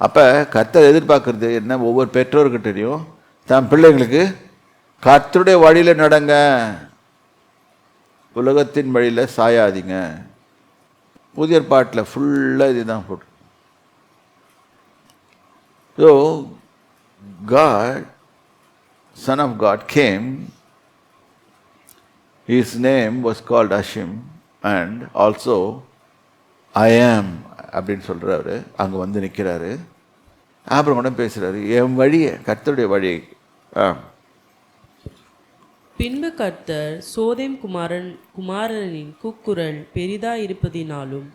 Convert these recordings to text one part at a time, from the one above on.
அப்போ கர்த்தர் எதிர்பார்க்குறது என்ன? ஒவ்வொரு பெற்றோர்கிட்டையும் தன் பிள்ளைங்களுக்கு கர்த்தருடைய வழியில் நடங்க. உலகத்தின் வழியில் சாயாதீங்க. புதிய பாட்டில் ஃபுல்லாக இதுதான் போட்டு. So God son of God came his name was called Ashim and also I am அப்படின்னு சொல்கிறாரு அங்கே வந்து நிற்கிறாரு அப்புறம் கூட பேசுகிறாரு என் வழியை கர்த்தருடைய வழியை. ஆ. பின்பு கர்த்தர் சோதேம் குமாரன் குமாரனின் கூக்குரல் பெரிதாயிருப்பதினாலும்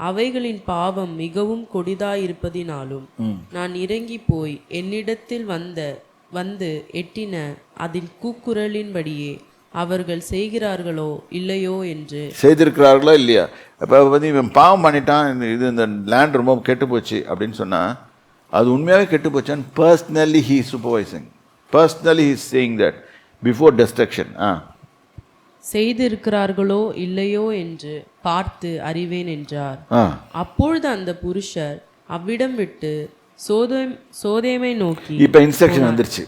அவைகளின் பாவம் மிகவும் கொடிதாயிருப்பதினாலும் நான் இறங்கி போய் என்னிடத்தில் வந்த வந்து எட்டின அதின் கூக்குரலின்படியே அவர்கள் செய்கிறார்களோ இல்லையோ என்று. செய்திருக்கிறார்களா இல்லையா? அப்போ வந்து இவன் பாவம் பண்ணிட்டான் இந்த- இது இந்த லேண்ட் ரொம்ப கெட்டு போச்சு அப்படின்னு சொன்னால் அது உண்மையாகவே கெட்டு போச்சான்னு personally he supervising personally he saying that before destruction ஆ. செய்திருக்கிறார்களோ இல்லையோ என்று பார்த்து அறிவேன் என்றார். அப்பொழுது அந்த புருஷர் அவ்விடம் விட்டு சோதேம் சோதேமை நோக்கி இப்போ இன்ஸ்ட்ரக்ஷன் வந்துருச்சு.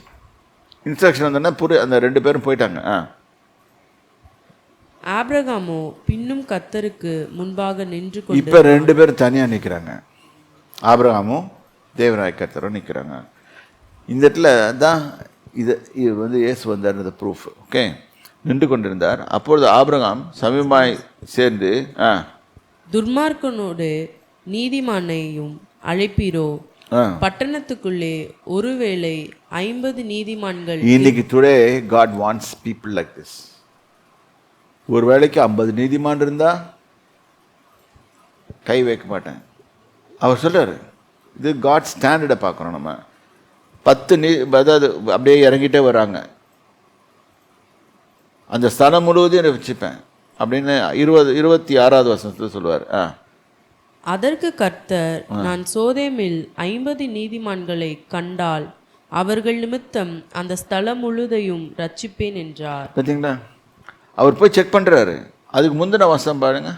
இன்ஸ்ட்ரக்ஷன் வந்தோன்னா புரி அந்த ரெண்டு பேரும் போயிட்டாங்க ஆ. ஆபிரகாமோ பின்னும் கர்த்தருக்கு முன்பாக நின்று கொண்டு இப்போ ரெண்டு பேரும் தனியாக நிற்கிறாங்க ஆபிரகாமும் தேவநாய கர்த்தரும் நிற்கிறாங்க இந்த இடத்துல தான் இது இது வந்து இயேசு வந்தார்ன்றது ப்ரூஃப் ஓகே நின்று கொண்டிருந்தார். அப்பொழுது ஆபிரகாம் சமீபமாய் சேர்ந்து ஆ. துர்மார்க்கனோடு நீதிமானையும் அழைப்பீரோ? பட்டணத்துக்குள்ளே ஒருவேளை ஐம்பது நீதிமான்கள் இன்னைக்கு today God wants people like this ஒரு வேளைக்கு ஐம்பது நீதிமான் இருந்தா கை வைக்க மாட்டேன். அவர் சொல்றாரு இது காட் ஸ்டாண்டர்டை பார்க்குறோம் நம்ம. பத்து நீ அதாவது அப்படியே இறங்கிட்டே வராங்க. அந்த ஸ்தலம் முழுவதையும் நான் வச்சுப்பேன் அப்படின்னு இருபது இருபத்தி ஆறாவது வருஷத்துல சொல்லுவார். ஆ. அதற்கு கர்த்தர் நான் சோதேமில் ஐம்பது நீதிமான்களை கண்டால் அவர்கள் நிமித்தம் அந்த ஸ்தலம் முழுதையும் ரட்சிப்பேன் என்றார். பார்த்தீங்களா அவர் போய் செக் பண்ணுறாரு அதுக்கு முந்தின வருஷம் பாருங்க.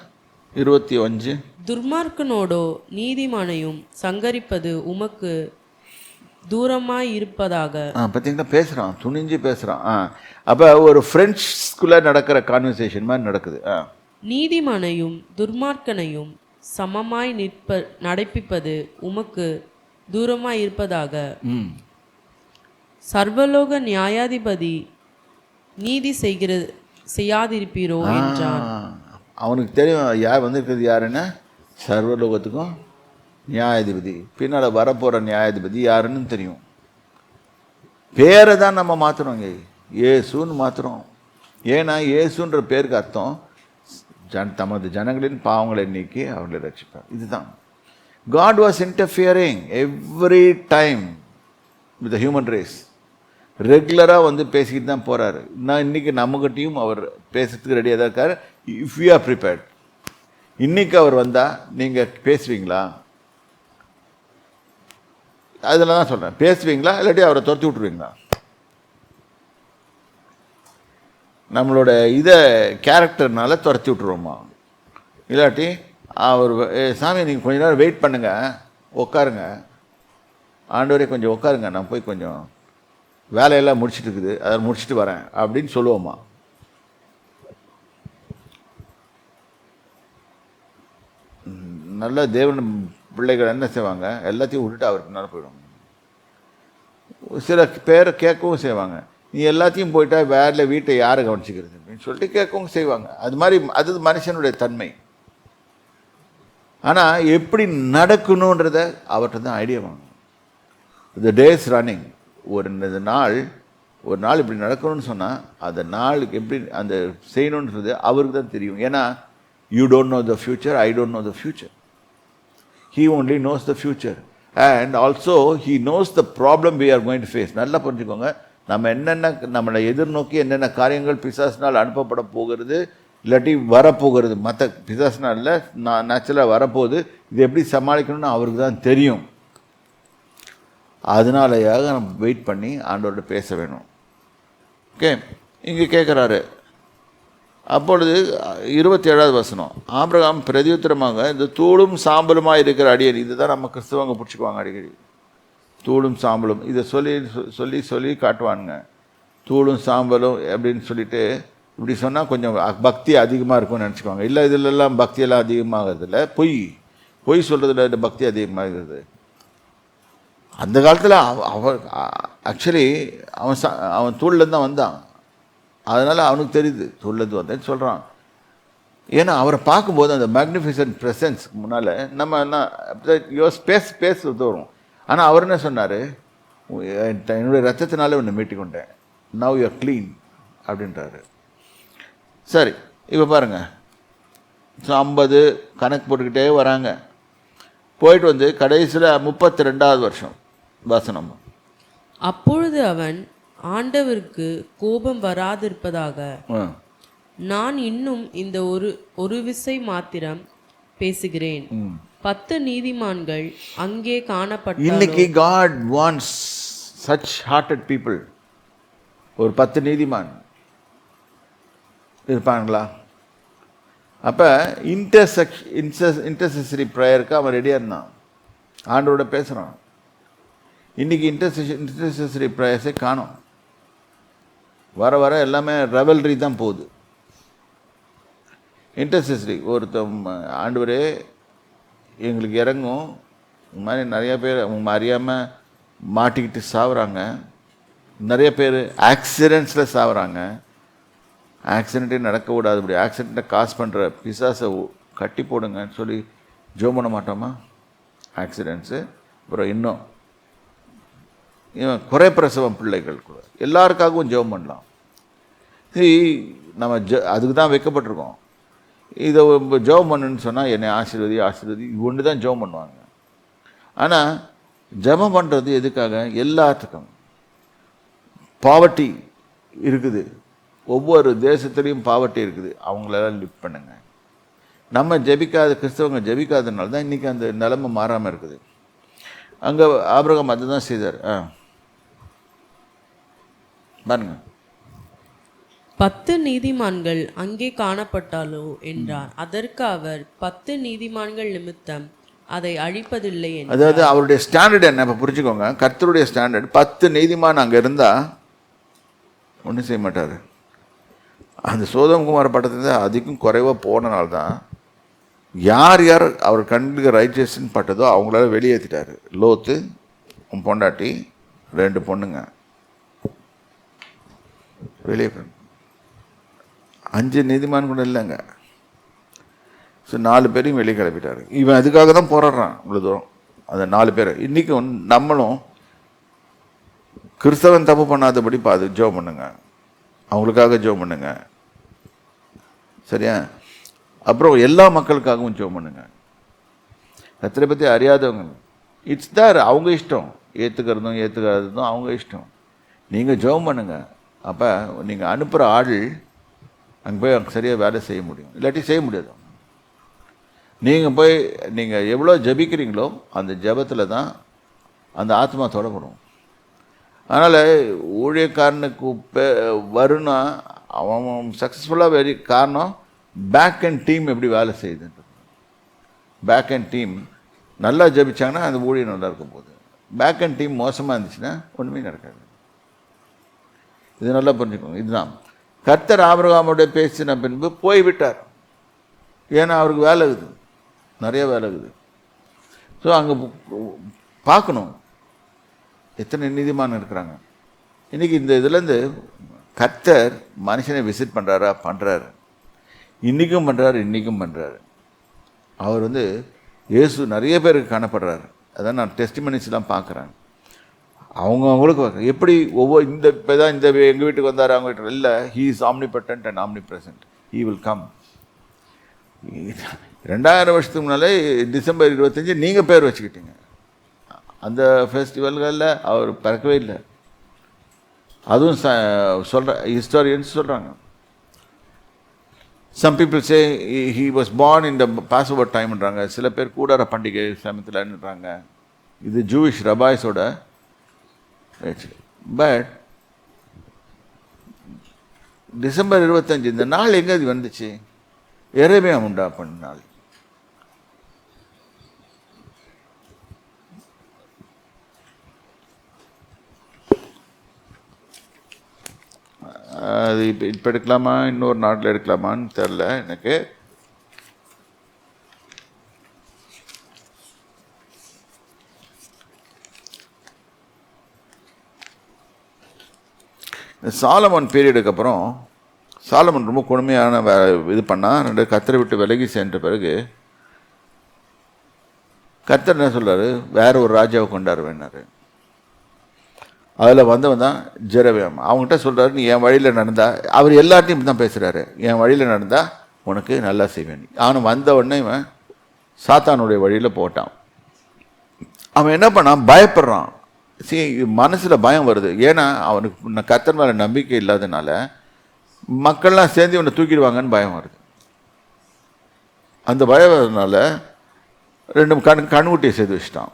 இருபத்தி அஞ்சு துர்மார்க்கனோடோ நீதிமானையும் சங்கரிப்பது உமக்கு தூரமாய் இருப்பதாக ஆ பார்த்தீங்களா பேசுகிறான் துணிஞ்சு பேசுகிறான் ஆ அப்போ ஒரு ஃப்ரெண்ட்ஸ்குள்ளே நடக்கிற கான்வர்சேஷன் மாதிரி நடக்குது. ஆ. நீதிமானையும் துர்மார்க்கனையும் சமமாய் நிற்ப நடப்பிப்பது உமக்கு தூரமாய் இருப்பதாக சர்வலோக நியாயாதிபதி நீதி செய்கிற செய்யாதிருப்பீரோ அவனுக்கு தெரியும் யார் வந்திருக்கிறது யாருன்னு? சர்வலோகத்துக்கும் நியாயாதிபதி. பின்னால் வரப்போகிற நியாயாதிபதி யாருன்னு தெரியும். பேரை தான் நம்ம மாற்றுறோங்க இயேசுன்னு மாற்றுறோம் ஏன்னா இயேசுன்ற பேருக்கு அர்த்தம் ஜன் தமது ஜனங்களின் பாவங்களை நீக்கி அவர்களை ரட்சிப்பார் இதுதான். God was interfering every time with human race ரெகுலராக வந்து பேசிக்கிட்டு தான் போகிறாரு நான் இன்றைக்கி நம்மகிட்டையும் அவர் பேசுறதுக்கு ரெடியாக தான் இருக்கார். இஃப் யூ ஆர் ப்ரிப்பேர்ட் இன்றைக்கி அவர் வந்தால் நீங்கள் பேசுவீங்களா? அதில் தான் சொல்கிறேன் பேசுவீங்களா? இல்லாட்டி அவரை துரத்தி விட்ருவீங்களா நம்மளோட இதை கேரக்டர்னால துரத்தி விட்ருவோமா இல்லாட்டி அவர் சாமி நீங்கள் கொஞ்ச நேரம் வெயிட் பண்ணுங்கள் உட்காருங்க ஆண்டவரே கொஞ்சம் உட்காருங்க நான் போய் கொஞ்சம் வேலையெல்லாம் முடிச்சிட்டு இருக்குது அதை முடிச்சுட்டு வரேன் அப்படின்னு சொல்லுவோமா? நல்ல தேவன் பிள்ளைகள் என்ன செய்வாங்க? எல்லாத்தையும் விட்டுட்டு அவர் பின்னால் போயிடும். சில பேரை கேட்கவும் செய்வாங்க. நீ எல்லாத்தையும் போயிட்டா வேற வீட்டை யாரை கவனிச்சிக்கிறது அப்படின்னு சொல்லிட்டு கேட்கவும் செய்வாங்க. அது மாதிரி அது மனுஷனுடைய தன்மை. ஆனால் எப்படி நடக்கணுன்றத அவர்கிட்ட தான் ஐடியா வாங்கணும். த டேஸ் ரன்னிங் ஒரு இந்த நாள் ஒரு நாள் இப்படி நடக்கணும்னு சொன்னால் அந்த நாளுக்கு எப்படி அந்த செய்யணுன்றது அவருக்கு தான் தெரியும். ஏன்னா you don't know the future I don't know the future he only knows the future and also he knows the problem we are going to face நல்லா புரிஞ்சுக்கோங்க. நம்ம என்னென்ன நம்மளை எதிர்நோக்கி என்னென்ன காரியங்கள் பிசாசினால் அனுப்பப்பட போகிறது இல்லாட்டி வரப்போகிறது. மற்ற பிசாசினால் நான் நேச்சுரலாக வரப்போகுது. இது எப்படி சமாளிக்கணும்னு அவருக்கு தான் தெரியும். அதனாலயாக நம்ம வெயிட் பண்ணி ஆண்டவர்கிட்ட பேச வேணும். ஓகே இங்கே கேட்குறாரு அப்பொழுது இருபத்தி ஏழாவது வசனம். ஆபிரகாம் பிரதியுத்திரமாக இந்த தூளும் சாம்பலுமாக இருக்கிற அடியடி இதுதான் நம்ம கிறிஸ்தவங்க பிடிச்சிக்குவாங்க அடிக்கடி. தூளும் சாம்பலும். இதை சொல்லி சொல்லி சொல்லி காட்டுவானுங்க. தூளும் சாம்பலும் அப்படின்னு சொல்லிட்டு இப்படி சொன்னால் கொஞ்சம் அ- பக்தி அதிகமாக இருக்கும்னு நினச்சிக்குவாங்க. இல்லை இதிலெல்லாம் பக்தியெல்லாம் அதிகமாகிறது இல்லை பொய் பொய் சொல்கிறதுல பக்தி அதிகமாகிறது. அந்த காலத்தில் அவன் ஆக்சுவலி அவன் ச அவன் தூள்லேருந்து தான் வந்தான். அதனால் அவனுக்கு தெரியுது தூள்லேருந்து வந்தேன்னு சொல்கிறான் ஏன்னா அவரை பார்க்கும்போது அந்த மேக்னிஃபிசன்ட் ப்ரெசன்ஸ்க்கு முன்னால் நம்ம என்ன யோ ஸ்பேஸ் ஸ்பேஸ் வரும். ஆனால் அவர் என்ன சொன்னார்? என்னுடைய ரத்தத்தினால உன்னை மீட்டிக்கொண்டேன். நவ் யூ க்ளீன் அப்படின்றாரு. சரி இப்போ பாருங்கள் ஸோ ஐம்பது கணக்கு போட்டுக்கிட்டே வராங்க. போயிட்டு வந்து கடைசியில் முப்பத்தி ரெண்டாவது வருஷம். வசனம். அப்பொழுது அவன் ஆண்டவருக்கு கோபம் வராதிருப்பதாக. நான் இன்னும் இந்த ஒரு ஒரு விசை மாத்திரம் பேசுகிறேன். பத்து நீதிமான்கள் அங்கே காணப்பட்ட இன்னைக்கு God wants such hearted people ஒரு பத்து நீதிமான் இருப்பாங்களா? அப்போ இன்டர்செக் இன்டர்செசரி ப்ரேயருக்கு அவன் ரெடியாக இருந்தான். ஆண்டோட பேசுகிறான் இன்றைக்கி இன்டர்செஷன் இன்டர்செசரி ப்ரேயர்ஸே காணும். வர வர எல்லாமே ரெவல்ரி தான் போகுது. இன்டர்செசரி ஒருத்த ஆண்டவரே எங்களுக்கு இறங்கும். இந்த மாதிரி நிறைய பேர் அவங்க அறியாமல் மாட்டிக்கிட்டு சாவுறாங்க. நிறைய பேர் ஆக்சிடெண்ட்ஸில் சாவுறாங்க. ஆக்சிடெண்ட்டே நடக்கக்கூடாது இப்படி. ஆக்சிடெண்ட்டை காசு பண்ணுற பிசாசை கட்டி போடுங்கன்னு சொல்லி ஜோ பண்ண மாட்டோமா? ஆக்சிடெண்ட்ஸு அப்புறம் இன்னும் குறை பிரசவம் பிள்ளைகள் கூட. எல்லாருக்காகவும் ஜெபம் பண்ணலாம். நம்ம ஜ அதுக்கு தான் வைக்கப்பட்டிருக்கோம். இதை ஜெபம் பண்ணுன்னு சொன்னால் என்னை ஆசீர்வதி ஆசீர்வதி இது ஒன்று தான் ஜெபம் பண்ணுவாங்க. ஆனால் ஜெபம் பண்ணுறது எதுக்காக? எல்லாத்துக்கும். பாவட்டி இருக்குது. ஒவ்வொரு தேசத்துலேயும் பாவட்டி இருக்குது. அவங்களெல்லாம் லிஃப்ட் பண்ணுங்க. நம்ம ஜெபிக்காத கிறிஸ்தவங்க ஜெபிக்காதனால தான் இன்றைக்கி அந்த நிலைமை மாறாமல் இருக்குது. அங்கே ஆபிரகாம் அதுதான் செய்தார். ஆ. பாருங்க. பத்து நீதிமான்கள் அங்கே காணப்பட்டாலோ என்றார். அதற்கு அவர் பத்து நீதிமான்கள் நிமித்தம் அதை அழிப்பதில்லை அதாவது அவருடைய ஸ்டாண்டர்ட் என்ன? இப்போ புரிஞ்சுக்கோங்க. கர்த்தருடைய ஸ்டாண்டர்ட் பத்து நீதிமான் அங்கே இருந்தால் ஒன்றும் செய்ய மாட்டார். அந்த சோதம்குமார் பட்டத்தில் அதிகம் குறைவாக போனனால தான் யார் யார் அவர் கண்ணுக்கு ரைச்சஸ்ன்னு பட்டதோ அவங்களால வெளியேற்றிட்டாரு லோத்து பொண்டாட்டி ரெண்டு பொண்ணுங்க. வெளியே அஞ்சு நீதிமான் கூட இல்லைங்க. ஸோ நாலு பேரையும் வெளியே கிளப்பிட்டாரு. இவன் அதுக்காக தான் போராடுறான் இவ்வளோ தூரம். அந்த நாலு பேர். இன்றைக்கி நம்மளும் கிறிஸ்தவன் தப்பு பண்ணாதபடி பாது ஜோ பண்ணுங்க. அவங்களுக்காக ஜோ பண்ணுங்க. சரியா? அப்புறம் எல்லா மக்களுக்காகவும் ஜோ பண்ணுங்க. கத்திரை பற்றி அறியாதவங்க. இட்ஸ் தார் அவங்க இஷ்டம். ஏற்றுக்கிறதும் ஏற்றுக்காததும் அவங்க இஷ்டம். நீங்கள் ஜோம் பண்ணுங்கள் அப்போ நீங்கள் அனுப்புகிற ஆள் அங்கே போய் அங்கே சரியாக வேலை செய்ய முடியும். இல்லாட்டி செய்ய முடியாது. நீங்கள் போய் நீங்கள் எவ்வளோ ஜபிக்கிறீங்களோ அந்த ஜெபத்தில் தான் அந்த ஆத்மா தொடப்படும். அதனால் ஊழியக்காரனுக்கு பே- வரும்னா அவன் சக்ஸஸ்ஃபுல்லாக வெரி காரணம் பேக் அண்ட் டீம் எப்படி வேலை செய்யுதுன்றது. பேக் அண்ட் டீம் நல்லா ஜபிச்சாங்கன்னா அந்த ஊழியர் நல்லா இருக்கும் போது. பேக் அண்ட் டீம் மோசமாக இருந்துச்சுன்னா ஒன்றுமே நடக்காது. இது நல்லா புரிஞ்சுக்கணும் இதுதான். கர்த்தர் ஆபிரகாமோட பேசின பின்பு போய்விட்டார். ஏன்னா அவருக்கு வேலை இருக்குது. நிறைய வேலை இருக்குது. ஸோ அங்கே பார்க்கணும். எத்தனை நீதிமான் இருக்கிறாங்க. இன்றைக்கி இந்த இதுலேருந்து கர்த்தர் மனுஷனை விசிட் பண்ணுறாரா பண்ணுறாரு இன்றைக்கும் பண்ணுறாரு இன்றைக்கும் பண்ணுறாரு அவர் வந்து இயேசு நிறைய பேருக்கு காணப்படுறாரு. அதான் நான் டெஸ்டிமனிஸ்லாம் பார்க்குறேன். அவங்க அவங்களுக்கு எப்படி ஒவ்வொரு இந்த இப்போ தான் இந்த எங்கள் வீட்டுக்கு வந்தார் அவங்க வீட்டுக்கு இல்லை. He is omnipotent and omnipresent he will come ரெண்டாயிரம் வருஷத்துக்கு முன்னாலே டிசம்பர் இருபத்தஞ்சி நீங்கள் பேர் வச்சுக்கிட்டீங்க. அந்த ஃபெஸ்டிவல்களில் அவர் பிறக்கவே இல்லை. அதுவும் ச சொல்கிற ஹிஸ்டாரியன்ஸ் சொல்கிறாங்க some people say he was born in the Passover டைம்ன்றாங்க சில பேர் கூடார பண்டிகை சமயத்தில்ன்றாங்க இது ஜூவிஷ் ரபாய்ஸோட பட் டிசம்பர் இருபத்தஞ்சு இந்த நாள் எங்கே அது வந்துச்சு? எரேபியா உண்டா பண்ண நாள்? அது இப்போ இப்போ எடுக்கலாமா? இன்னொரு நாட்டில் எடுக்கலாமான்னு தெரில எனக்கு. சாலமன் பீரியடுக்கு அப்புறம் சாலமன் ரொம்ப கொடுமையான இது பண்ணால் ரெண்டு கத்தரை விட்டு விலகி சென்ற பிறகு கத்தர் என்ன சொல்கிறார் வேற ஒரு ராஜாவை கொண்டாட வேணார். அதில் வந்தவன் தான் ஜெரவியம் அவங்ககிட்ட சொல்கிறாரு நீ என் வழியில் நடந்தா அவர் எல்லார்ட்டையும் இப்படி தான் பேசுகிறாரு என் வழியில் நடந்தா உனக்கு நல்லா செய்வேன். அவன் வந்த உடனே இவன் சாத்தானுடைய வழியில் போட்டான். அவன் என்ன பண்ணான்? பயப்படுறான். சரி மனசில் பயம் வருது. ஏன்னா அவனுக்கு ந- மேலே நம்பிக்கை இல்லாதனால மக்கள்லாம் சேர்ந்து இவனை தூக்கிடுவாங்கன்னு பயம் வருது. அந்த பயம் வரதுனால ரெண்டு கண் கண்ணுக்குட்டியை செய்து வச்சுட்டான்.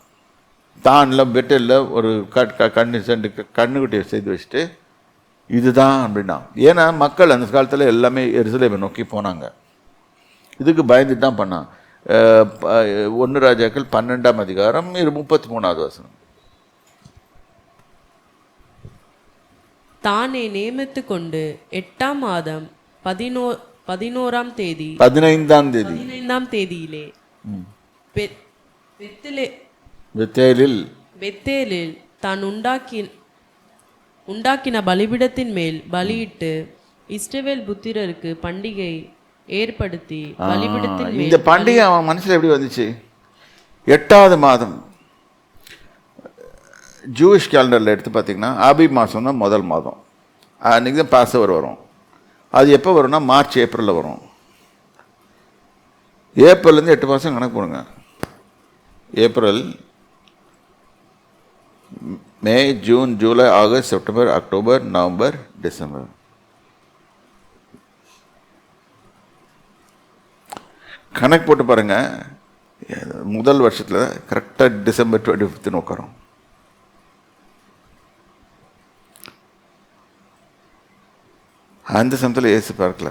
தானில் பெட்டில் ஒரு கட் க- கண்ணு செண்டு க- கண்ணுக்குட்டியை செய்து வச்சுட்டு இதுதான் அப்படின்னா. ஏன்னா மக்கள் அந்த காலத்தில் எல்லாமே எருசலேமை நோக்கி போனாங்க. இதுக்கு பயந்துட்டு தான் பண்ணான் ஒன்று ராஜாக்கள் பன்னெண்டாம் அதிகாரம் இரு முப்பத்தி மூணாவது வசனம். தானே நியமித்து கொண்டு எட்டாம் மாதம் பதினோ பதினோராம் தேதி பதினைந்தாம் தேதி. பதினைந்தாம் தேதியிலே பெத்- பெத்லே பெத்தேலில். பெத்தேலில் தான் உண்டாக்கி உண்டாக்கின பலிபீடத்தின் மேல் பலியிட்டு இஸ்ரவேல் புத்திரருக்கு பண்டிகை ஏற்படுத்தி பலிபீடத்தின் இந்த பண்டிகை அவன் மனசில் எப்படி வந்துச்சு? எட்டாவது மாதம். ஜூவிஷ் கேலண்டரில் எடுத்து பார்த்தீங்கன்னா ஆபி மாதம்னா முதல் மாதம். அன்றைக்கி தான் பாசவர் வரும். அது எப்போ வரும்னா மார்ச் ஏப்ரலில் வரும். ஏப்ரல்லேருந்து எட்டு மாதம் கணக்கு போடுங்க. April May June July August September October November December கணக்கு போட்டு பாருங்கள் முதல் வருஷத்தில் கரெக்டாக டிசம்பர் டுவெண்ட்டி ஃபிஃப்த்துன்னு உட்காரும். அந்த சமயத்தில் ஏசு பார்க்கல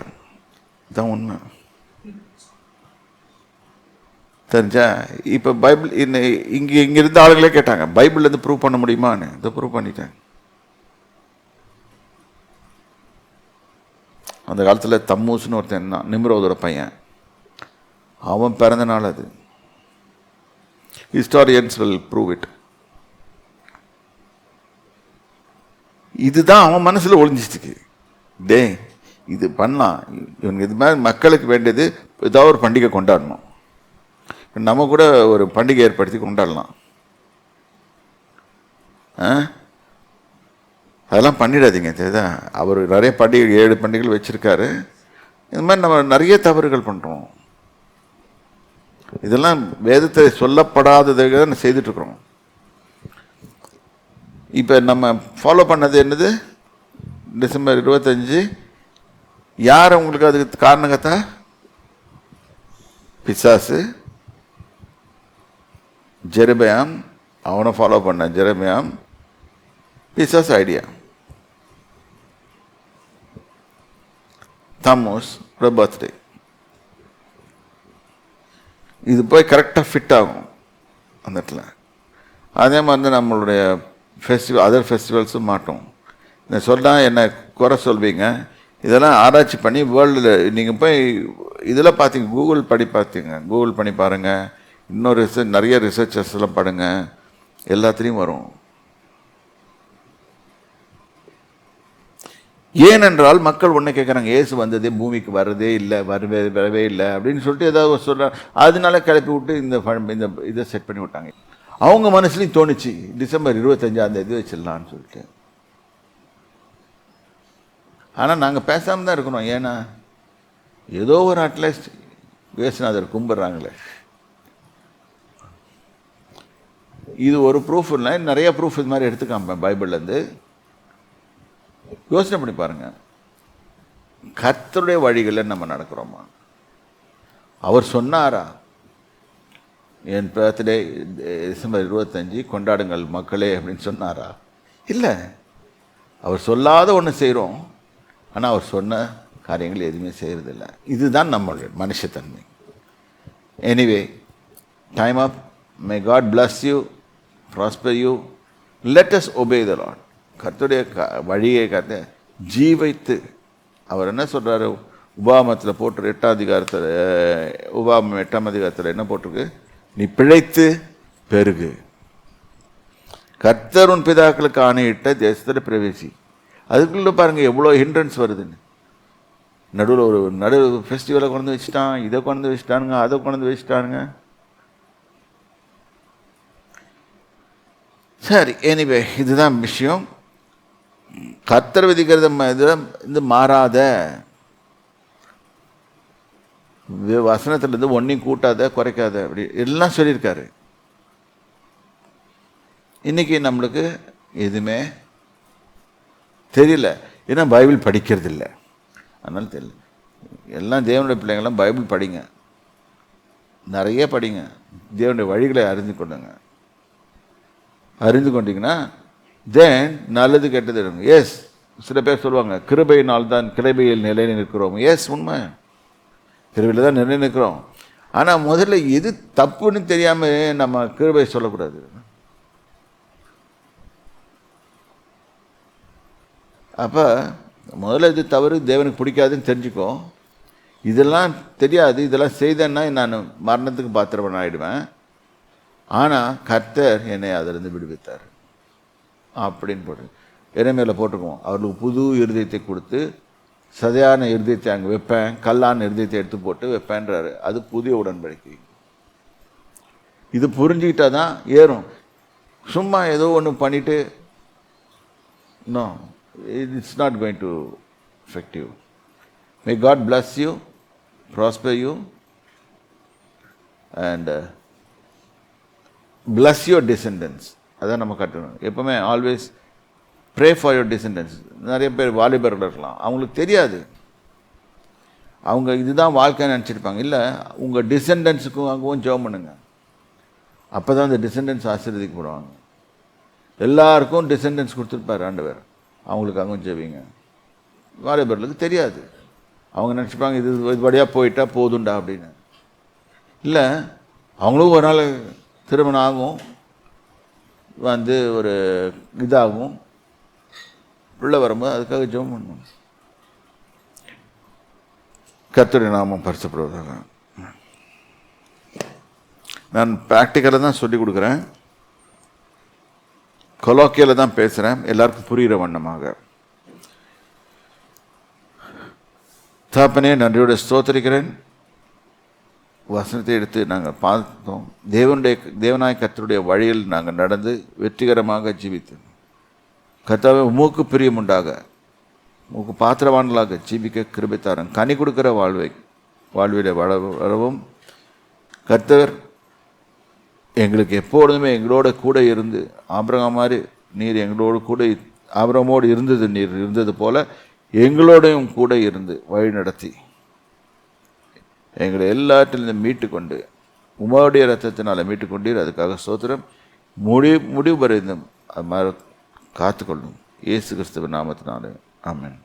இதுதான் உண்மை. தெரிஞ்சா? இப்போ பைபிள் இன்ன இங்கே இங்கே இருந்த ஆளுங்களே கேட்டாங்க பைபிள்லேருந்து ப்ரூவ் பண்ண முடியுமான்னு. இதை ப்ரூவ் பண்ணிட்டேன். அந்த காலத்தில் தம்மூஸ்னு ஒருத்தன் இருந்தான் நிம்ரோதோட பையன். அவன் பிறந்த நாள் அது. ஹிஸ்டாரியன்ஸ் வில் ப்ரூவ் இட் இதுதான் அவன் மனசில் ஒளிஞ்சிச்சுக்கு டேய் இது பண்ணலாம் இவங்க இது மாதிரி மக்களுக்கு வேண்டியது ஏதாவது ஒரு பண்டிகை கொண்டாடணும். நம்ம கூட ஒரு பண்டிகை ஏற்படுத்தி கொண்டாடலாம். ஆ? அதெல்லாம் பண்ணிடாதீங்க தெரியுதா? அவர் நிறைய பண்டிகை ஏழு பண்டிகைகள் வச்சுருக்காரு. இந்த மாதிரி நம்ம நிறைய தவறுகள் பண்ணுறோம் இதெல்லாம் வேதத்தை சொல்லப்படாததை தான் செய்துட்ருக்குறோம் இப்போ நம்ம ஃபாலோ பண்ணது என்னது? டிசம்பர் இருபத்தஞ்சு. யார் உங்களுக்கு அதுக்கு காரணகத்தா பிசாசு. ஜெரபயாம். அவனை ஃபாலோ பண்ண ஜெரபயாம். பிசாஸ் ஐடியா. தமோஸ் பர்த்டே இது போய் கரெக்டாக ஃபிட் ஆகும். அந்த இடத்துல. அதே மாதிரி தான் நம்மளுடைய ஃபெஸ்டிவல் அதர் ஃபெஸ்டிவல்ஸும் மாட்டோம். சொன்னால் என்ன குறை சொல்வீங்க? இதெல்லாம் ஆராய்ச்சி பண்ணி வேர்ல்டில் நீங்கள் போய் இதில் பார்த்தீங்க கூகுள் படி பார்த்தீங்க கூகுள் பண்ணி பாருங்கள் இன்னொரு ரிசர்ச் நிறைய ரிசர்ச்சர்ஸ் எல்லாம் படுங்க. எல்லாத்துலேயும் வரும். ஏனென்றால் மக்கள் ஒன்று கேட்குறாங்க ஏசு வந்ததே பூமிக்கு வரதே இல்லை வரவே வரவே இல்லை அப்படின்னு சொல்லிட்டு ஏதாவது சொல்கிறாங்க அதனால கிளப்பி விட்டு இந்த இந்த இதை செட் பண்ணி விட்டாங்க. அவங்க மனசுலையும் தோணுச்சு டிசம்பர் இருபத்தஞ்சாந்தேதி வச்சிடலான்னு சொல்லிட்டு. ஆனால் நாங்கள் பேசாமல் தான் இருக்கணும். ஏன்னா ஏதோ ஒரு அட்லீஸ்ட் வேசுநாதர் கும்பிட்றாங்களே. இது ஒரு ப்ரூஃப் இல்லை. நிறைய ப்ரூஃப் இது மாதிரி எடுத்து காமிப்பேன் பைபிள்லேருந்து யோசனை பண்ணி பாருங்கள் கத்தருடைய வழிகளில் நம்ம நடக்கிறோமா? அவர் சொன்னாரா? என் பர்த்டே டிசம்பர் இருபத்தஞ்சி கொண்டாடுங்கள் மக்களே அப்படின்னு சொன்னாரா? இல்லை. அவர் சொல்லாத ஒன்று செய்கிறோம் ஆனால் அவர் சொன்ன காரியங்கள் எதுவுமே செய்கிறதில்ல இதுதான் நம்மளுடைய மனுஷத்தன்மை. Anyway time of may God bless you prosper you let's obey the Lord கர்த்துடைய க வழியை கத்த ஜீவைத்து அவர் என்ன சொல்கிறாரு உபாமத்தில் போட்டு எட்டாம் அதிகாரத்தில் உபாமம் எட்டாம் அதிகாரத்தில் என்ன போட்டிருக்கு? நீ பிழைத்து பெருகு. கர்த்தர் உன் பிதாக்களுக்கு ஆணையிட்ட தேசத்தில் பிரவேசி. அதுக்குள்ளே பாருங்கள் எவ்வளோ ஹிண்ட்ரன்ஸ் வருதுன்னு. நடுவில் ஒரு நடு ஃபெஸ்டிவலை கொண்டு வச்சுட்டான் இதை கொண்டு வச்சுட்டானுங்க அதை கொண்டு வச்சுட்டானுங்க. சரி எனிவே இதுதான் விஷயம். கர்த்தர் விதிக்கிறது ம- இது மாறாத. வசனத்துலேருந்து ஒன்றையும் கூட்டாத குறைக்காத அப்படி எல்லாம் சொல்லியிருக்காரு. இன்றைக்கி நம்மளுக்கு எதுவுமே தெரியல. ஏன்னா பைபிள் படிக்கிறது இல்லை அதனால தெரியல. எல்லாம் தேவனுடைய பிள்ளைங்கள்லாம் பைபிள் படிங்க. நிறைய படிங்க. தேவனுடைய வழிகளை அறிந்து கொள்ளுங்க. அறிந்து கொண்டீங்கன்னா தென் நல்லது கெட்டது எஸ் சில பேர் சொல்லுவாங்க கிருபையினால் தான் கிருபையில் நிலை நிற்கிறோம். எஸ் உண்மை. கிருபையில் தான் நிலை நிற்கிறோம். ஆனால் முதல்ல எது தப்புன்னு தெரியாமல் நம்ம கிருபை சொல்லக்கூடாது. அப்போ முதல்ல இது தவறு தேவனுக்கு பிடிக்காதுன்னு தெரிஞ்சுக்கோ. இதெல்லாம் தெரியாது. இதெல்லாம் செய்தேன்னா நான் மரணத்துக்கு பாத்திரவன் ஆகிடுவேன் ஆனால் கர்த்தர் என்னை அதிலிருந்து விடுவித்தார். அப்படின்னு போட்டு இறைமையில போட்டுக்குவோம். அவர்களுக்கு புது இருதயத்தை கொடுத்து சதையான இருதயத்தை அங்கே வைப்பேன் கல்லான இருதயத்தை எடுத்து போட்டு வைப்பேன்றாரு. அது புதிய உடன்படிக்கை. இது புரிஞ்சுக்கிட்டா தான் ஏறும். சும்மா ஏதோ ஒன்று பண்ணிட்டு no it's not going to effective may God bless you prosper you and bless your descendants. அதான் நம்ம கட்டணும். எப்பவுமே always pray for your descendants. நிறைய பேர் வாலிபர்கள் இருக்கலாம் அவங்களுக்கு தெரியாது. அவங்க இதுதான் வாழ்க்கைன்னு நினச்சிருப்பாங்க. இல்லை உங்கள் டிசெண்டன்ஸுக்கும் அங்கவும் ஜெபம் பண்ணுங்க. அப்போ தான் அந்த டிசெண்டன்ஸ் ஆசீர்வதிக்கப்படுவாங்க. எல்லாருக்கும் டிசெண்டன்ஸ் கொடுத்துருப்பார் ஆண்டவர். அவங்களுக்காகவும் ஜெபிங்க. ஜெபிங்க வாலிபர்களுக்கு தெரியாது. அவங்க நினச்சிப்பாங்க இது இது வழியாக போயிட்டா போதுண்டா அப்படின்னு. இல்லை அவங்களும் ஒரு நாள் திருமணம் ஆகும் வந்து ஒரு இதாகும் உள்ளே வரும்போது அதுக்காக ஜெபம் பண்ணும் கர்த்தருடைய நாமம் பரிசப்படுவதாக நான் ப்ராக்டிக்கலாக தான் சொல்லிக் கொடுக்குறேன். கொலோக்கியில் தான் பேசுகிறேன் எல்லாருக்கும் புரிகிற வண்ணமாக. தாப்பனே நன்றியோட ஸ்தோத்திரிக்கிறேன். வசனத்தை எடுத்து நாங்கள் பார்த்தோம். தேவனுடைய தேவநாய கத்தருடைய வழியில் நாங்கள் நடந்து வெற்றிகரமாக ஜீவித்தோம். கத்தாவே உமக்கு பிரியமுண்டாக. உமக்கு பாத்திரவான்களாக ஜீவிக்க கிருபித்தாரன் கனி கொடுக்கிற வாழ்வை வாழ்விட வள வரவும் எங்களுக்கு எப்பொழுதுமே எங்களோட கூட இருந்து ஆபரகம் மாதிரி நீர் எங்களோடு கூட இ- இருந்தது நீர் இருந்தது போல எங்களோடையும் கூட இருந்து வழி நடத்தி எங்களை எல்லாற்றிலிருந்து மீட்டு கொண்டு உமாவுடைய ரத்தத்தினால் மீட்டு கொண்டீர் அதுக்காக சோத்திரம் முடி முடிவு வரை அது மாதிரி காத்துக்கொள்ளும். இயேசு கிறிஸ்துவ நாமத்தினாலே. ஆமென்.